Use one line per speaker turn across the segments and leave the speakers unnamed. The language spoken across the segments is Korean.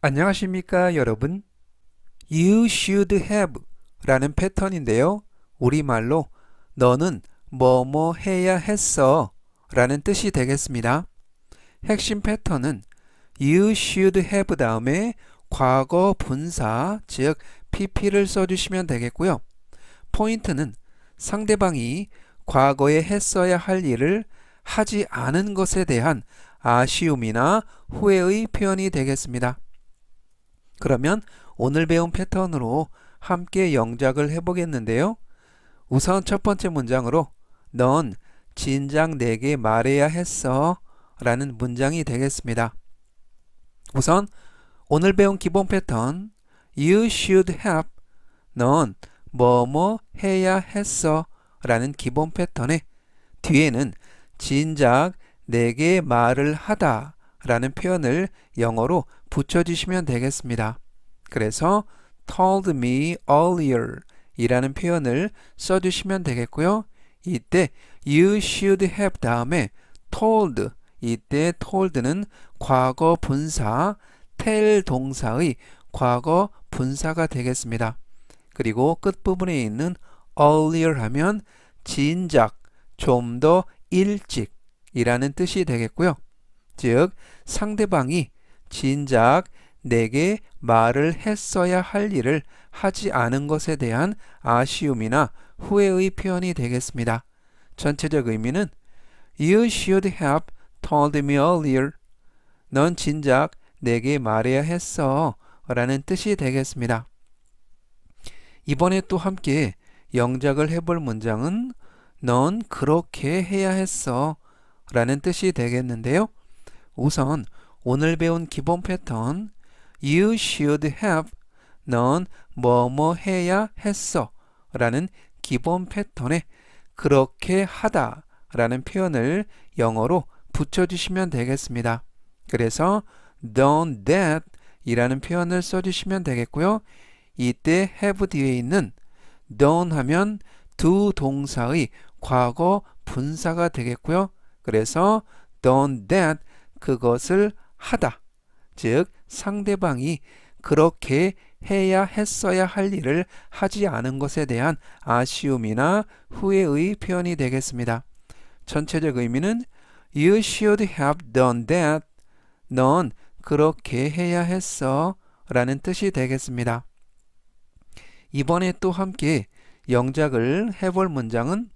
안녕하십니까 여러분? You should have 라는 패턴인데요. 우리말로 너는 뭐뭐 해야 했어 라는 뜻이 되겠습니다. 핵심 패턴은 You should have 다음에 과거 분사 즉 pp를 써주시면 되겠고요. 포인트는 상대방이 과거에 했어야 할 일을 하지 않은 것에 대한 아쉬움이나 후회의 표현이 되겠습니다. 그러면 오늘 배운 패턴으로 함께 영작을 해보겠는데요. 우선 첫 번째 문장으로 넌 진작 내게 말해야 했어 라는 문장이 되겠습니다. 우선 오늘 배운 기본 패턴 You should have 넌 뭐뭐 해야 했어 라는 기본 패턴에 뒤에는 진작 내게 말을 하다 라는 표현을 영어로 붙여주시면 되겠습니다. 그래서 told me earlier 이라는 표현을 써주시면 되겠고요. 이때 you should have 다음에 told 이때 told는 과거 분사 tell 동사의 과거 분사가 되겠습니다. 그리고 끝부분에 있는 earlier 하면 진작 좀 더 일찍 이라는 뜻이 되겠고요. 즉 상대방이 진작 내게 말을 했어야 할 일을 하지 않은 것에 대한 아쉬움이나 후회의 표현이 되겠습니다. 전체적 의미는 You should have told me earlier. 넌 진작 내게 말해야 했어. 라는 뜻이 되겠습니다. 이번에 또 함께 영작을 해볼 문장은 넌 그렇게 해야 했어. 라는 뜻이 되겠는데요. 우선 오늘 배운 기본 패턴 You should have 넌 뭐뭐 해야 했어 라는 기본 패턴에 그렇게 하다 라는 표현을 영어로 붙여주시면 되겠습니다. 그래서 done that 이라는 표현을 써주시면 되겠고요. 이때 have 뒤에 있는 done 하면 두 동사의 과거 분사가 되겠고요. 그래서 done that 그것을 하다. 즉 상대방이 그렇게 해야 했어야 할 일을 하지 않은 것에 대한 아쉬움이나 후회의 표현이 되겠습니다. 전체적 의미는 You should have done that. 넌 그렇게 해야 했어. 라는 뜻이 되겠습니다. 이번에 또 함께 영작을 해볼 문장은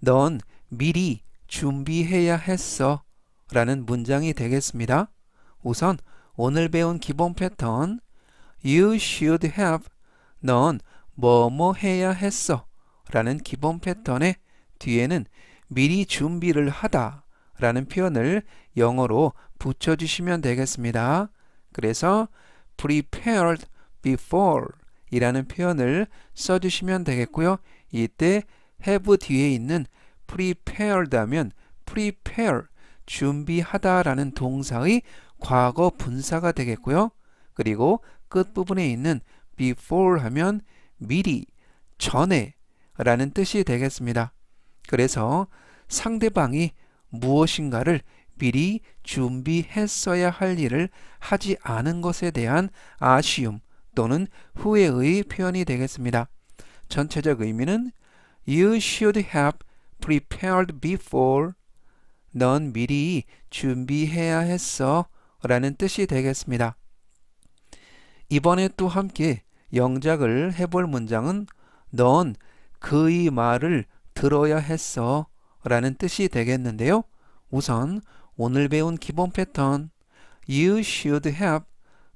넌 미리 준비해야 했어 라는 문장이 되겠습니다. 우선 오늘 배운 기본 패턴 You should have 넌 뭐뭐 해야 했어 라는 기본 패턴의 뒤에는 미리 준비를 하다 라는 표현을 영어로 붙여주시면 되겠습니다. 그래서 prepared before 이라는 표현을 써주시면 되겠고요. 이때 have 뒤에 있는 prepared 하면 prepare 준비하다 라는 동사의 과거 분사가 되겠고요. 그리고 끝부분에 있는 before 하면 미리, 전에 라는 뜻이 되겠습니다. 그래서 상대방이 무엇인가를 미리 준비했어야 할 일을 하지 않은 것에 대한 아쉬움 또는 후회의 표현이 되겠습니다. 전체적 의미는 You should have prepared before. 넌 미리 준비해야 했어. 라는 뜻이 되겠습니다. 이번에 또 함께 영작을 해볼 문장은 넌 그의 말을 들어야 했어. 라는 뜻이 되겠는데요. 우선 오늘 배운 기본 패턴 You should have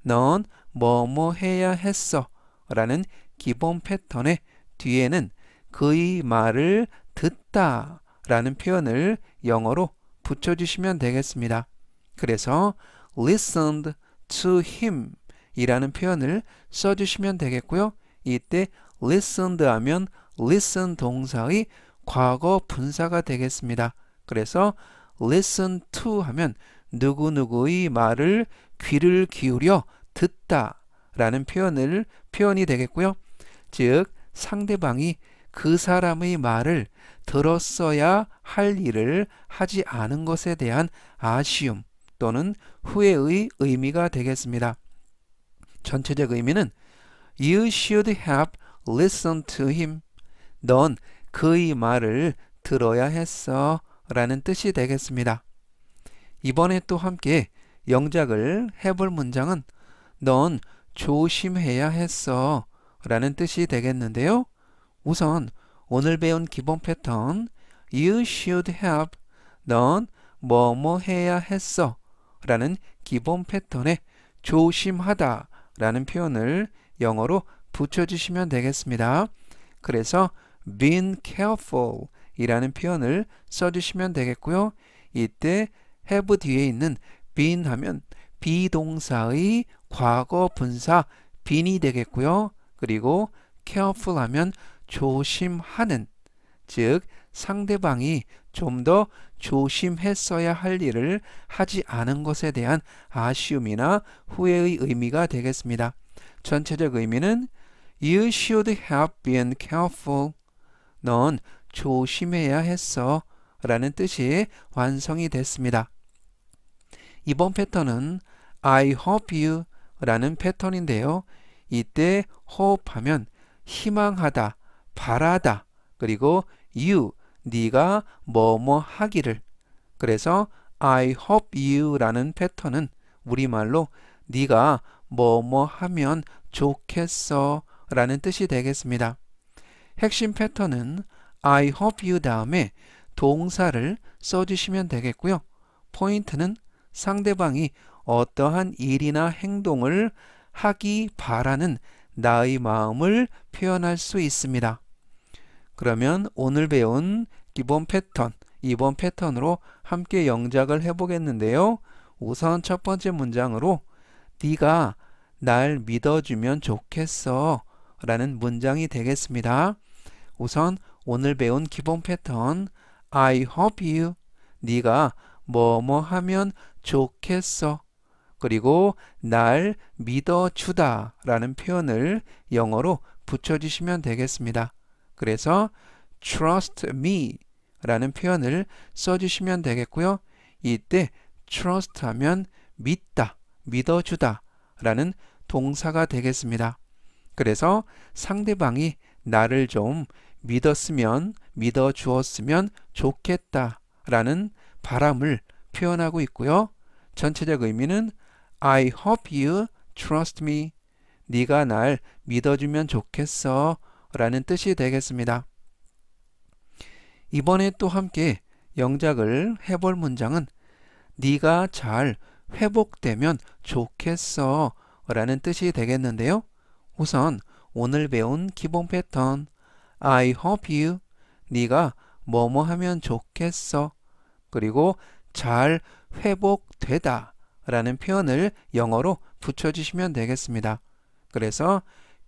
넌 뭐뭐 해야 했어 라는 기본 패턴의 뒤에는 그의 말을 듣다 라는 표현을 영어로 붙여주시면 되겠습니다. 그래서 listened to him 이라는 표현을 써주시면 되겠고요. 이때 listened 하면 listen 동사의 과거 분사가 되겠습니다. 그래서 listen to 하면 누구누구의 말을 귀를 기울여 듣다 라는 표현을 표현이 되겠고요. 즉 상대방이 그 사람의 말을 들었어야 할 일을 하지 않은 것에 대한 아쉬움 또는 후회의 의미가 되겠습니다. 전체적 의미는 You should have listened to him. 넌 그의 말을 들어야 했어. 라는 뜻이 되겠습니다. 이번에 또 함께 영작을 해볼 문장은 넌 조심해야 했어. 라는 뜻이 되겠는데요. 우선 오늘 배운 기본 패턴 You should have 넌 뭐뭐 해야 했어 라는 기본 패턴에 조심하다 라는 표현을 영어로 붙여주시면 되겠습니다. 그래서 been careful 이라는 표현을 써주시면 되겠고요. 이때 have 뒤에 있는 been 하면 비동사의 과거 분사 bean이 되겠고요. 그리고 careful 하면 조심하는 즉 상대방이 좀 더 조심했어야 할 일을 하지 않은 것에 대한 아쉬움이나 후회의 의미가 되겠습니다. 전체적 의미는 You should have been careful. 넌 조심해야 했어. 라는 뜻이 완성이 됐습니다. 이번 패턴은 I hope you 라는 패턴인데요. 이때 hope 하면 희망하다, 바라다, 그리고 you, 네가 뭐뭐 하기를. 그래서 I hope you 라는 패턴은 우리말로 네가 뭐뭐 하면 좋겠어 라는 뜻이 되겠습니다. 핵심 패턴은 I hope you 다음에 동사를 써주시면 되겠고요. 포인트는 상대방이 어떠한 일이나 행동을 하기 바라는 나의 마음을 표현할 수 있습니다. 그러면 오늘 배운 기본 패턴, 이번 패턴으로 함께 영작을 해보겠는데요. 우선 첫 번째 문장으로 네가 날 믿어주면 좋겠어 라는 문장이 되겠습니다. 우선 오늘 배운 기본 패턴 I hope you 네가 뭐뭐 하면 좋겠어 그리고 날 믿어주다 라는 표현을 영어로 붙여주시면 되겠습니다. 그래서 trust me 라는 표현을 써주시면 되겠고요. 이때 trust 하면 믿다, 믿어주다 라는 동사가 되겠습니다. 그래서 상대방이 나를 좀 믿었으면, 믿어주었으면 좋겠다 라는 바람을 표현하고 있고요. 전체적 의미는 I hope you trust me. 네가 날 믿어주면 좋겠어. 라는 뜻이 되겠습니다. 이번에 또 함께 영작을 해볼 문장은 네가 잘 회복되면 좋겠어. 라는 뜻이 되겠는데요. 우선 오늘 배운 기본 패턴 I hope you 네가 뭐뭐 하면 좋겠어. 그리고 잘 회복되다 라는 표현을 영어로 붙여주시면 되겠습니다. 그래서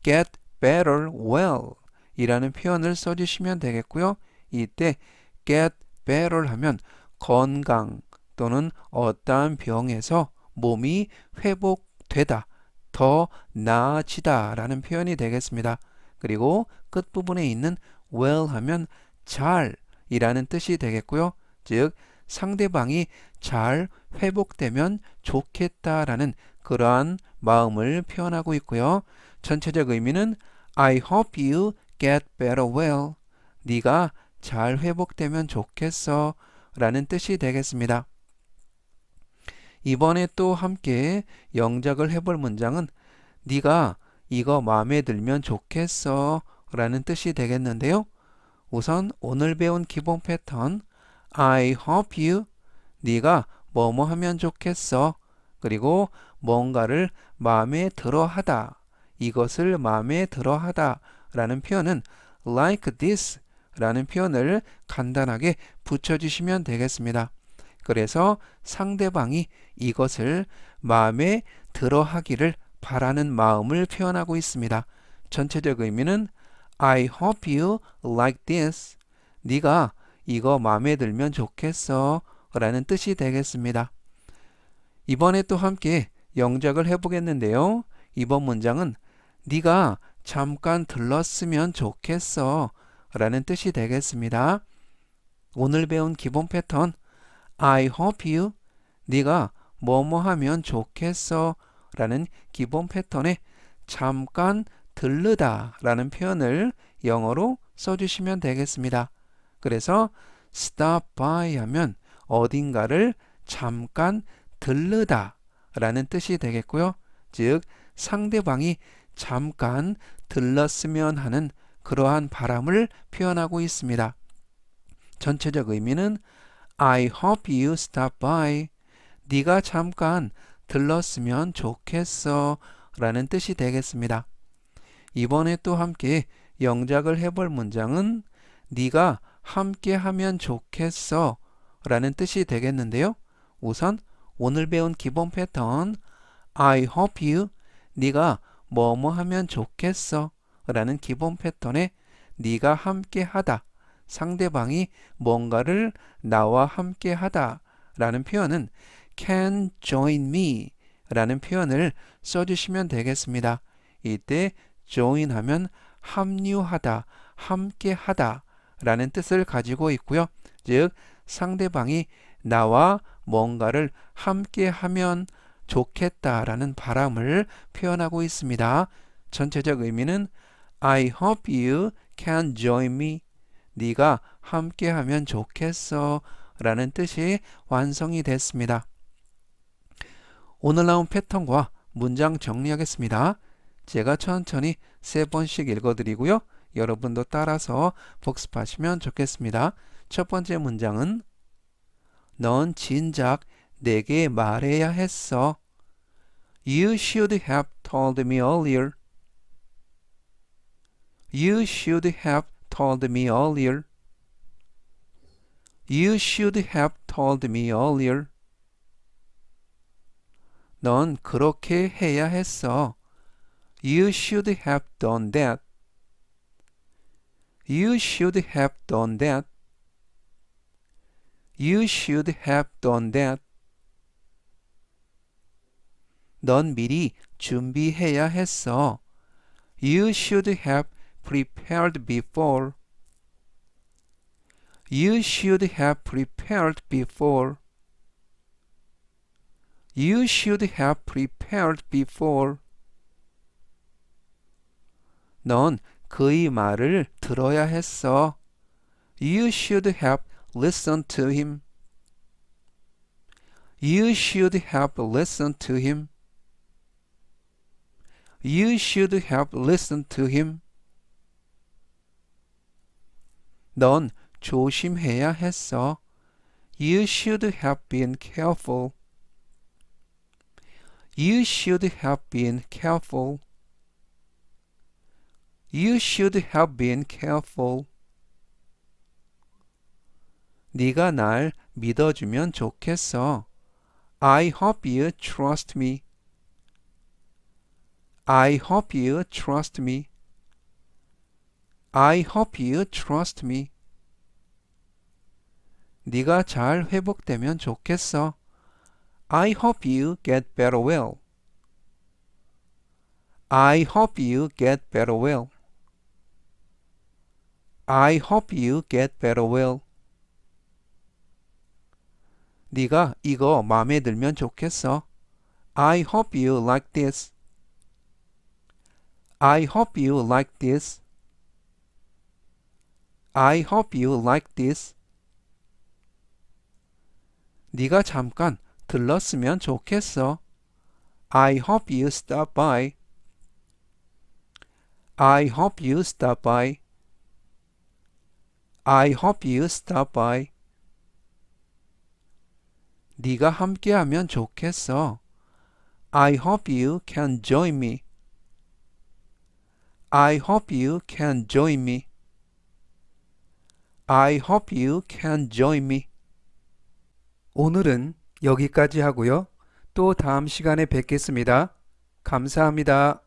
get better well 이라는 표현을 써주시면 되겠고요. 이때 get better 하면 건강 또는 어떠한 병에서 몸이 회복되다, 더 나아지다 라는 표현이 되겠습니다. 그리고 끝부분에 있는 well 하면 잘 이라는 뜻이 되겠고요. 즉, 상대방이 잘 회복되면 좋겠다라는 그러한 마음을 표현하고 있고요. 전체적 의미는 I hope you get better well. 네가 잘 회복되면 좋겠어. 라는 뜻이 되겠습니다. 이번에 또 함께 영작을 해볼 문장은 네가 이거 마음에 들면 좋겠어. 라는 뜻이 되겠는데요. 우선 오늘 배운 기본 패턴 I hope you 네가 뭐뭐 하면 좋겠어. 그리고 뭔가를 마음에 들어 하다. 이것을 마음에 들어 하다 라는 표현은 like this 라는 표현을 간단하게 붙여주시면 되겠습니다. 그래서 상대방이 이것을 마음에 들어 하기를 바라는 마음을 표현하고 있습니다. 전체적 의미는 I hope you like this. 네가 이거 마음에 들면 좋겠어. 라는 뜻이 되겠습니다. 이번에 또 함께 영작을 해보겠는데요. 이번 문장은 네가 잠깐 들렀으면 좋겠어. 라는 뜻이 되겠습니다. 오늘 배운 기본 패턴 I hope you 네가 뭐뭐 하면 좋겠어 라는 기본 패턴에 잠깐 들르다 라는 표현을 영어로 써주시면 되겠습니다. 그래서 stop by 하면 어딘가를 잠깐 들르다 라는 뜻이 되겠고요. 즉, 상대방이 잠깐 들렀으면 하는 그러한 바람을 표현하고 있습니다. 전체적 의미는 I hope you stop by. 네가 잠깐 들렀으면 좋겠어 라는 뜻이 되겠습니다. 이번에 또 함께 영작을 해볼 문장은 네가 함께 하면 좋겠어 라는 뜻이 되겠는데요. 우선 오늘 배운 기본 패턴 I hope you 네가 뭐뭐 하면 좋겠어 라는 기본 패턴에 네가 함께 하다 상대방이 뭔가를 나와 함께 하다 라는 표현은 can join me 라는 표현을 써주시면 되겠습니다. 이때 join 하면 합류하다, 함께 하다 라는 뜻을 가지고 있고요. 즉, 상대방이 나와 뭔가를 함께 하면 좋겠다라는 바람을 표현하고 있습니다. 전체적 의미는 I hope you can join me. 네가 함께 하면 좋겠어 라는 뜻이 완성이 됐습니다. 오늘 나온 패턴과 문장 정리하겠습니다. 제가 천천히 세 번씩 읽어드리고요. 여러분도 따라서 복습하시면 좋겠습니다. 첫 번째 문장은 넌 진작 내게 말해야 했어. You should have told me earlier. You should have told me earlier. You should have told me earlier. 넌 그렇게 해야 했어. You should have done that. You should have done that. You should have done that. 넌 미리 준비해야 했어. You should have prepared before. You should have prepared before. You should have prepared before. 넌 그의 말을 들어야 했어. You should have listened to him. You should have listened to him. You should have listened to him. 넌 조심해야 했어. You should have been careful. You should have been careful. You should have been careful. 네가 날 믿어주면 좋겠어. I hope you trust me. I hope you trust me. I hope you trust me. 네가 잘 회복되면 좋겠어. I hope you get better well. I hope you get better well. I hope you get better well. 네가 이거 마음에 들면 좋겠어. I hope you like this. I hope you like this. I hope you like this. 네가 잠깐 들렀으면 좋겠어. I hope you stop by. I hope you stop by. I hope you stop by. 네가 함께하면 좋겠어. I hope you can join me. I hope you can join me. I hope you can join me. 오늘은 여기까지 하고요. 또 다음 시간에 뵙겠습니다. 감사합니다.